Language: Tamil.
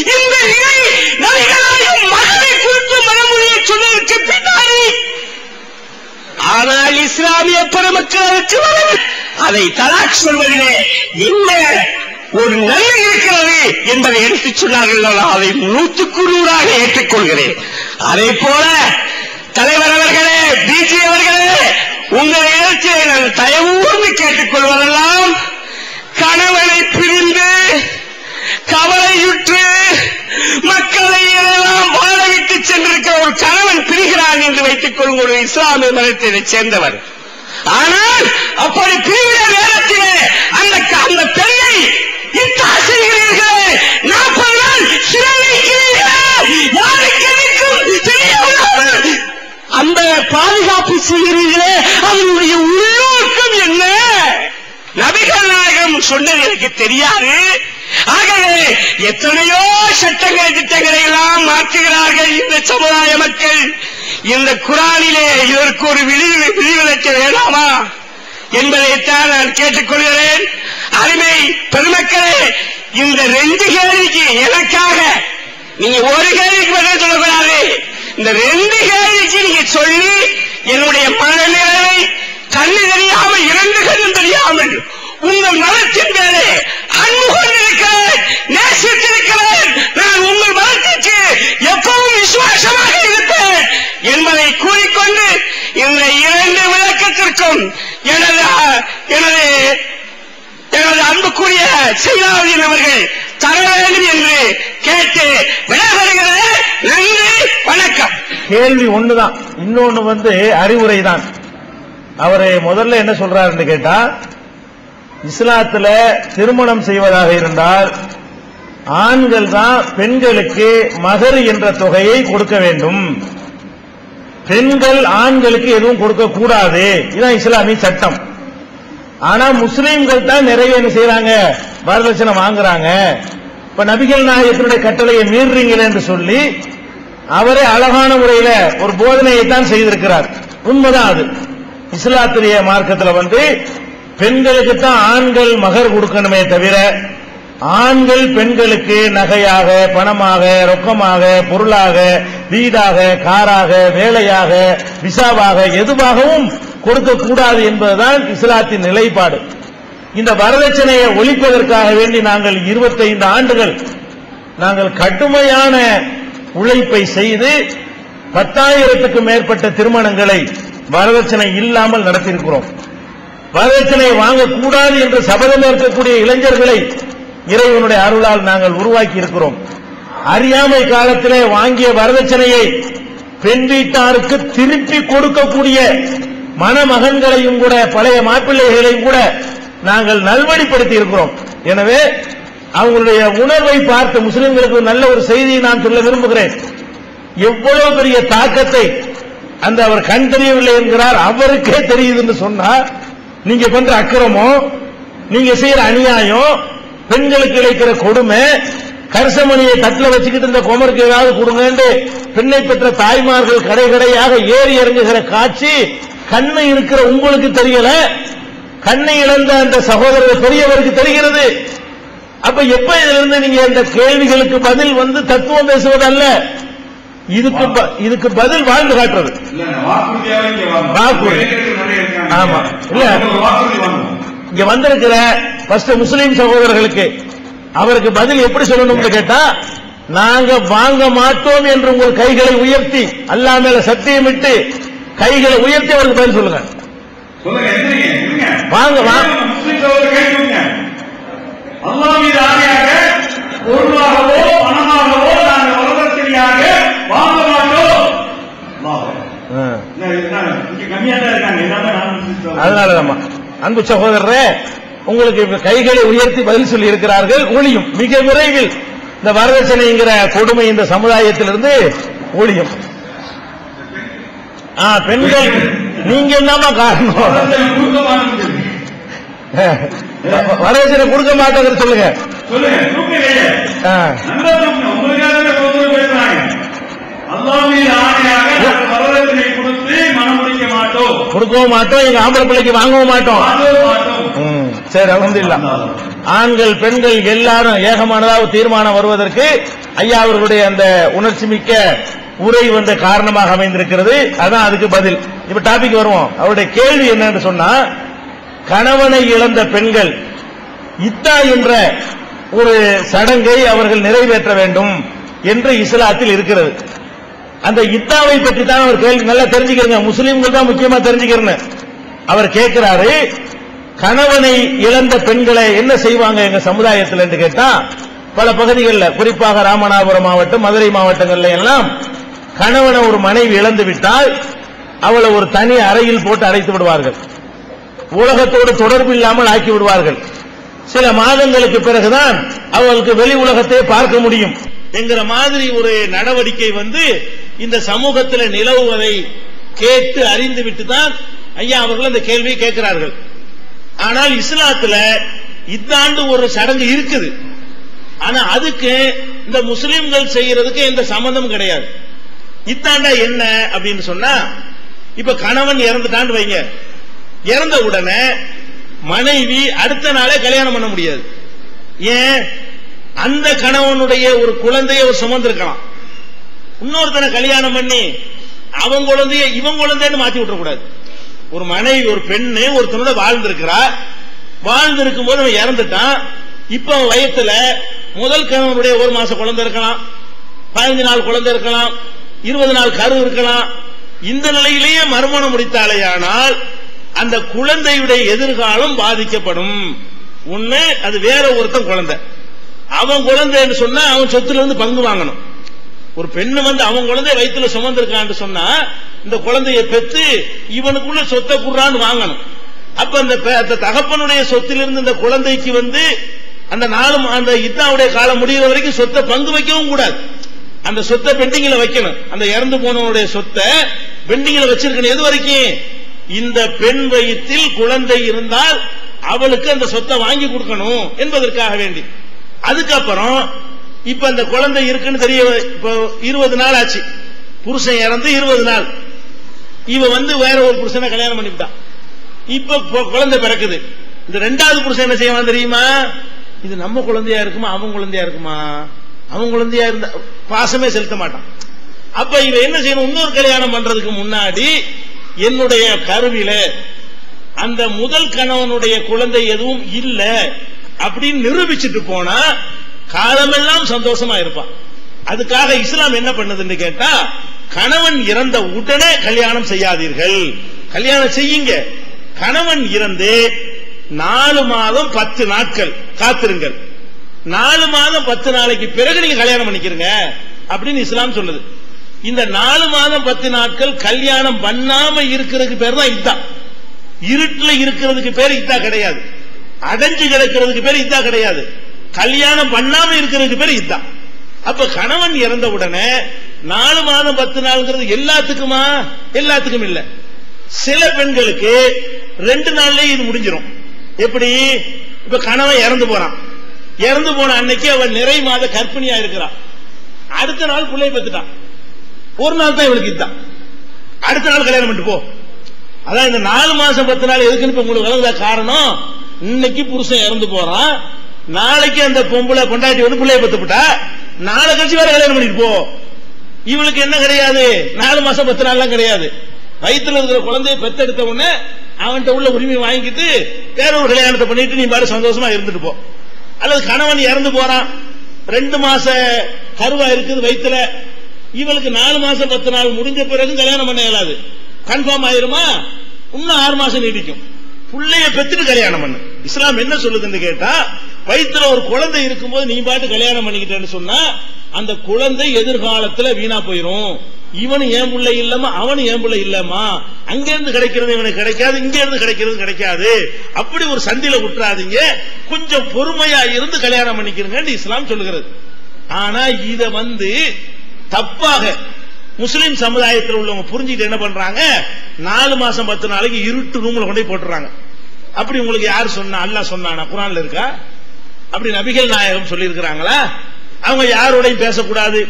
இந்த நிலை நபிகளாயும் மகனை குறித்து மனமொழியை சொன்னதற்கு பின்னாடி ஆனால் இஸ்லாமிய பெருமக்களுக்கு வரவில்லை. அதை தலாக் சொல்வதிலே என்ன ஒரு நன்மை இருக்கிறது என்பதை எடுத்துச் சொன்னார்கள் அதை நூற்றுக்கு நூறாக ஏற்றுக்கொள்கிறேன் அதே போல தலைவர் அவர்களே பிஜே அவர்களே உங்களை இடத்திலே நான் தயவூர்ந்து கேட்டுக்கொள்வதெல்லாம் கணவனை பிரிந்து கவலையுற்று மக்களை எல்லாம் வாழவிட்டு சென்றிருக்கிற ஒரு கணவன் பிரிகிறான் என்று வைத்துக் கொள்ளும் ஒரு இஸ்லாமிய மதத்தை சேர்ந்தவர். ஆனால் அப்படி பிரிவிட நேரத்திலே அந்த அந்த பெண்ணை இத்தா நாற்பது நாள் சிறை அந்த பாதுகாப்பு செய்கிறீர்களே அவருடைய உள்ளூர்க்கும் என்ன? நபிகள் நாயகம் சொன்னது எனக்கு தெரியாது. ஆகவே எத்தனையோ சட்டங்கள் திட்டங்களை எல்லாம் மாற்றுகிறார்கள் இந்த சமுதாய மக்கள். இந்த குரானிலே இதற்கு ஒரு விழி விழிவிலக்க வேண்டாமா? என்பதைத்தான் நான் கேட்டுக்கொள்கிறேன். அருமை பெருமக்களே இந்த ரெண்டு கேள்விக்கு எனக்காக நீங்க ஒரு கேள்விக்கு பதில் சொல்லக்கூடாது. இந்த ரெண்டு கேள்விக்கு நீங்க சொல்லி என்னுடைய மனநிலை கண்ணு தெரியாமல் இரண்டு கண்ணும் தெரியாமல் உங்கள் மதத்தின் மேலே அன்பு கொண்டிருக்கிறேன் நேசித்திருக்கிறேன். நான் உங்கள் மதத்திற்கு எப்பவும் விசுவாசமாக இருப்பேன் என்பதை கூறிக்கொண்டு இந்த இரண்டு விளக்கத்திற்கும் எனது எனது எனது அன்புக்குரிய சீனாவதியின் அவர்கள் தர வேண்டும் என்று கேட்டு விடைபெறுகிறது நன்றி வணக்கம். கேள்வி ஒண்ணுதான். இன்னொன்னு வந்து அறிவுரை தான் அவரை முதல்ல என்ன சொல்றாருன்னு கேட்டா இஸ்லாத்துல திருமணம் செய்வதாக இருந்தால் ஆண்கள் தான் பெண்களுக்கு மகர் என்ற தொகையை கொடுக்க வேண்டும். பெண்கள் ஆண்களுக்கு எதுவும் கொடுக்க கூடாது. இதுதான் இஸ்லாமிய சட்டம். ஆனா முஸ்லீம்கள் தான் நிறைய என்ன செய்யறாங்க வரதட்சணை வாங்குறாங்க. இப்ப நபிகள் நாயகத்தினுடைய கட்டளையை மீறுறீங்களே என்று சொல்லி அவரே அழகான முறையில ஒரு போதனையை தான் செய்திருக்கிறார். உண்மைதான் அது. இஸ்லாத்திரிய மார்க்கத்துல வந்து பெண்களுக்கு தான் ஆண்கள் மகர் கொடுக்கணுமே தவிர ஆண்கள் பெண்களுக்கு நகையாக பணமாக ரொக்கமாக பொருளாக வீடாக காராக வேலையாக விசாவாக எதுவாகவும் கொடுக்கக்கூடாது என்பதுதான் இஸ்லாத்தின் நிலைப்பாடு. இந்த வரதட்சணையை ஒழிப்பதற்காக வேண்டி நாங்கள் 25 ஆண்டுகள் நாங்கள் கடுமையான உழைப்பை செய்து பத்தாயிரத்துக்கும் மேற்பட்ட திருமணங்களை வரதட்சணை இல்லாமல் நடத்தியிருக்கிறோம். வரதட்சணை வாங்கக்கூடாது என்று சபதம் ஏற்கக்கூடிய இளைஞர்களை இறைவனுடைய அருளால் நாங்கள் உருவாக்கி இருக்கிறோம் அறியாமை காலத்திலே வாங்கிய வரதட்சணையை பெண் வீட்டாருக்கு திருப்பி கொடுக்கக்கூடிய மணமகன்களையும் கூட பழைய மாப்பிள்ளைகளையும் கூட நாங்கள் நல்வழிப்படுத்தி இருக்கிறோம் எனவே அவங்களுடைய உணர்வை பார்த்து முஸ்லிம்களுக்கு நல்ல ஒரு செய்தியை நான் சொல்ல விரும்புகிறேன். எவ்வளவு பெரிய தாக்கத்தை அந்த அவர் கண் தெரியவில்லை என்கிறார் அவருக்கே தெரியுதுன்னு சொன்னா நீங்க பண்ற அக்கிரமம் நீங்க செய்யற அநியாயம் பெண்களுக்கு இழைக்கிற கொடுமை கரிசமணியை தட்டில் வச்சுக்கிட்டு இந்த குமருக்கு ஏதாவது கொடுங்கன்னு பெண்ணை பெற்ற தாய்மார்கள் கடை கடையாக ஏறி இறங்குகிற காட்சி கண்ணு இருக்கிற உங்களுக்கு தெரியல? கண்ணை இழந்த அந்த சகோதரர் பெரியவருக்கு தெரிகிறது. அப்ப எப்ப இதுல இருந்து நீங்க இந்த கேள்விகளுக்கு பதில் வந்து தத்துவம் பேசுவதல்ல? இதுக்கு இதுக்கு பதில் வாழ்ந்து காட்டுறது. வாக்குறுதி. ஆமா. இல்ல. இங்க வந்திருக்கிற ஃபர்ஸ்ட் முஸ்லீம் சகோதரர்களுக்கு அவருக்கு பதில் எப்படி சொல்லணும்னு கேட்டா நாங்க வாங்க மாட்டோம் என்று உங்கள் கைகளை உயர்த்தி அல்லாஹ் மேல சத்தியமிட்டு கைகளை உயர்த்தி அவருக்கு பதில் சொல்லுங்க இருங்க. வாங்க, வா. முஸ்லிம் சகோதரர் கை தூக்குங்க. அல்லாஹ் மீது ஆணையாக பொருளாகவோ பணமாகவோ நாங்கள் வரதட்சணையாக வாங்க மாட்டோம் அல்லாஹ். ஆ. என்ன, என்ன, இங்க கம்மியா தான் இருக்காங்க எல்லாமே அதனாலதான் அன்பு சகோதரரே உங்களுக்கு இப்ப கைகளை உயர்த்தி பதில் சொல்லி இருக்கிறார்கள் ஒளியும் மிக விரைவில் இந்த வரதட்சணைங்கிற கொடுமை இந்த சமுதாயத்திலிருந்து ஒளியும் பெண்கள் நீங்க என்னமா காரணம்? வரதட்சணை கொடுக்க மாட்டேங்கிற சொல்லுங்க. ஆணையாக வரதட்சணை கொடுத்து மனம் முடிக்க மாட்டோம். கொடுக்கவும் மாட்டோம் எங்க ஆம்பளை பிள்ளைக்கு வாங்கவும் மாட்டோம். சரி அல்ஹம்துலில்லாஹ் ஆண்கள் பெண்கள் எல்லாரும் ஏகமானதாக தீர்மானம் வருவதற்கு ஐயா அவர்களுடைய அந்த உணர்ச்சி மிக்க உரை வந்த காரணமாக அமைந்திருக்கிறது. அதான் அதுக்கு பதில். இப்ப டாபிக் வருவோம். அவருடைய கேள்வி என்னன்னு சொன்னா கணவனை இழந்த பெண்கள் இத்தா என்ற ஒரு சடங்கை அவர்கள் நிறைவேற்ற வேண்டும் என்று இஸ்லாத்தில் இருக்கிறது. அந்த இத்தாவை பற்றி தான் அவர் கேள்வி நல்லா தெரிஞ்சுக்கிறங்க. முஸ்லீம்கள் தான் முக்கியமா தெரிஞ்சுக்கிறேன் அவர் கேட்கிறாரு கணவனை இழந்த பெண்களை என்ன செய்வாங்க எங்க சமுதாயத்தில்? என்று கேட்டா பல பகுதிகளில் குறிப்பாக ராமநாதபுரம் மாவட்டம் மதுரை மாவட்டங்கள்ல எல்லாம் கணவனை ஒரு மனைவி இழந்து விட்டால் அவளை ஒரு தனி அறையில் போட்டு அடைத்து விடுவார்கள். உலகத்தோடு தொடர்பு இல்லாமல் ஆக்கி விடுவார்கள். சில மாதங்களுக்கு பிறகுதான் அவளுக்கு வெளி உலகத்தை பார்க்க முடியும். என்கிற மாதிரி ஒரு நடவடிக்கை வந்து இந்த சமூகத்தில் நிலவுவதை கேட்டு அறிந்து விட்டு தான் ஐயா அவர்கள் அந்த கேள்வியை கேட்கிறார்கள். ஆனால் இஸ்லாத்துல இத்தாண்டு ஒரு சடங்கு இருக்குது. ஆனா அதுக்கு இந்த முஸ்லிம்கள் செய்யறதுக்கு எந்த சம்பந்தம் கிடையாது. இத்தாண்டா என்ன அப்படின்னு சொன்னா இப்ப கணவன் இறந்துட்டான்னு வைங்க. இறந்த உடனே மனைவி அடுத்த நாளே கல்யாணம் பண்ண முடியாது. ஏன்? அந்த கணவனுடைய ஒரு குழந்தைய ஒரு சுமந்திருக்கலாம். இன்னொருத்தனை கல்யாணம் பண்ணி அவன் குழந்தைய இவன் குழந்தைன்னு மாத்தி விட்டுறக்கூடாது. ஒரு மனைவி ஒரு பெண்ணு ஒருத்தனோட வாழ்ந்திருக்கிறா. வாழ்ந்திருக்கும் போது அவன் இறந்துட்டான். இப்ப அவன் வயத்துல முதல் கணவனுடைய ஒரு மாச குழந்தை இருக்கலாம். பதினஞ்சு நாள் குழந்தை இருக்கலாம். இருபது நாள் கரு இருக்கலாம். இந்த நிலையிலேயே மறுமணம் முடித்தாலேயானால் அந்த குழந்தையுடைய எதிர்காலம் பாதிக்கப்படும். ஒண்ணு அது வேற ஒருத்தன் குழந்தை. அவன் குழந்தைன்னு சொன்னா அவன் சொத்துல இருந்து பங்கு வாங்கணும். ஒரு பெண்ணு வந்து அவன் குழந்தை வயிற்றுல சுமந்திருக்கான்னு சொன்னா இந்த குழந்தைய பெத்து இவனுக்குள்ள சொத்தை குடுறான்னு வாங்கணும். அப்ப அந்த பெ- அந்த தகப்பனுடைய சொத்திலிருந்து இந்த குழந்தைக்கு வந்து அந்த நாளும் அந்த இத்தாவுடைய காலம் முடிகிற வரைக்கும் சொத்தை பங்கு வைக்கவும் கூடாது. அந்த சொத்தை பெண்டிங்ல வைக்கணும். அந்த இறந்து போனவனுடைய சொத்தை பெண்டிங்ல வச்சிருக்கணும். எது வரைக்கும்? இந்த பெண் வயிற்றில் குழந்தை இருந்தால் அவளுக்கு அந்த சொத்தை வாங்கி கொடுக்கணும் என்பதற்காக வேண்டி. அதுக்கப்புறம் இப்ப அந்த குழந்தை இருக்குன்னு தெரிய இப்போ இருபது நாள் ஆச்சு. புருஷன் இறந்து இருபது நாள். இவ வந்து வேற ஒரு புருஷனை கல்யாணம் பண்ணிவிட்டான் இப்ப குழந்தை பிறக்குது. இந்த ரெண்டாவது புருஷன் என்ன செய்வான் தெரியுமா? இது நம்ம குழந்தையா இருக்குமா? அவன் குழந்தையா இருக்குமா? அவன் குழந்தையா இருந்த பாசமே செலுத்த மாட்டான். அப்ப இவ என்ன செய்யணும்? இன்னொரு கல்யாணம் பண்றதுக்கு முன்னாடி என்னுடைய கருவில அந்த முதல் கணவனுடைய குழந்தை எதுவும் இல்லை அப்படின்னு நிரூபிச்சுட்டு போனா காலமெல்லாம் சந்தோஷமா இருப்பான். அதுக்காக இஸ்லாம் என்ன பண்ணுதுன்னு கேட்டா கணவன் இறந்த உடனே கல்யாணம் செய்யாதீர்கள். கல்யாணம் செய்யுங்க. கணவன் இறந்து நாலு மாதம் பத்து நாட்கள் காத்திருங்கள். நாலு மாதம் பத்து நாளைக்கு பிறகு நீங்க கல்யாணம் பண்ணிக்கிறங்க அப்படின்னு இஸ்லாம் சொல்லுது. இந்த நாலு மாதம் பத்து நாட்கள் கல்யாணம் பண்ணாம இருக்கிறதுக்கு பேர் தான் இதான் இருட்டுல இருக்கிறதுக்கு பேர் இத்தா கிடையாது. அடைஞ்சு கிடக்கிறதுக்கு பேர் இத்தா கிடையாது. கல்யாணம் பண்ணாம இருக்கிறதுக்கு பேர் இதுதான். அப்ப கணவன் இறந்த உடனே நாலு மாதம் பத்து நாள்ங்கிறது எல்லாத்துக்குமா? எல்லாத்துக்கும் இல்ல. சில பெண்களுக்கு ரெண்டு நாள்லயே இது முடிஞ்சிடும் எப்படி? இப்ப கணவன் இறந்து போறான். இறந்து போன அன்னைக்கு அவன் நிறை மாத கற்பிணியா இருக்கிறான். அடுத்த நாள் பிள்ளை பத்துட்டான் ஒரு நாள் தான் இவளுக்கு இதுதான். அடுத்த நாள் கல்யாணம் பண்ணிட்டு போ. அதான் இந்த நாலு மாசம் பத்து நாள் எதுக்குன்னு உங்களுக்கு வளர்ந்த காரணம் இன்னைக்கு புருஷன் இறந்து போறான். நாளைக்கு அந்த பொம்பளை கொண்டாட்டி வந்து பிள்ளைய பத்துப்பட்டா நாளை கழிச்சு வேற கல்யாணம் பண்ணிட்டு போ. இவளுக்கு என்ன கிடையாது? நாலு மாசம் பத்து நாள்லாம் கிடையாது. வயித்துல இருக்கிற குழந்தைய பெத்தெடுத்த உடனே அவன்கிட்ட உள்ள உரிமை வாங்கிட்டு வேற ஒரு கல்யாணத்தை பண்ணிட்டு நீ பாரு சந்தோஷமா இருந்துட்டு போ. அல்லது கணவன் இறந்து போறான். ரெண்டு மாச கருவா இருக்குது வயித்துல. இவளுக்கு நாலு மாசம் பத்து நாள் முடிஞ்ச பிறகு கல்யாணம் பண்ண இயலாது. கன்ஃபார்ம் ஆயிருமா? இன்னும் ஆறு மாசம் நீடிக்கும். புள்ளைய பெத்துட்டு கல்யாணம் பண்ணு. இஸ்லாம் என்ன சொல்லுதுன்னு கேட்டா வயிற்றுல ஒரு குழந்தை இருக்கும்போது நீ பாட்டு கல்யாணம் பண்ணிக்கிட்டேன்னு சொன்னா அந்த குழந்தை எதிர்காலத்துல வீணா போயிரும். இவனு ஏன் பிள்ளை இல்லமா அவனு ஏன் பிள்ளை இல்லமா? அங்க இருந்து கிடைக்கிறது இவனுக்கு கிடைக்காது இங்க இருந்து கிடைக்கிறது கிடைக்காது. அப்படி ஒரு சந்தில விட்டுறாதீங்க கொஞ்சம் பொறுமையா இருந்து கல்யாணம் பண்ணிக்கிறீங்கன்னு இஸ்லாம் சொல்லுகிறது. ஆனா இத வந்து தப்பாக முஸ்லிம் சமுதாயத்தில் உள்ளவங்க புரிஞ்சுட்டு என்ன பண்றாங்க? நாலு மாசம் பத்து நாளைக்கு இருட்டு ரூம்ல கொண்டு போய் போட்டுறாங்க. அப்படி உங்களுக்கு யார் சொன்னா அல்லா சொன்னானா? குரான்ல இருக்கா? அப்படி நபிகள் நாயகம் சொல்லி இருக்கிறாங்களா அவங்க யாரோடையும் பேசக்கூடாது.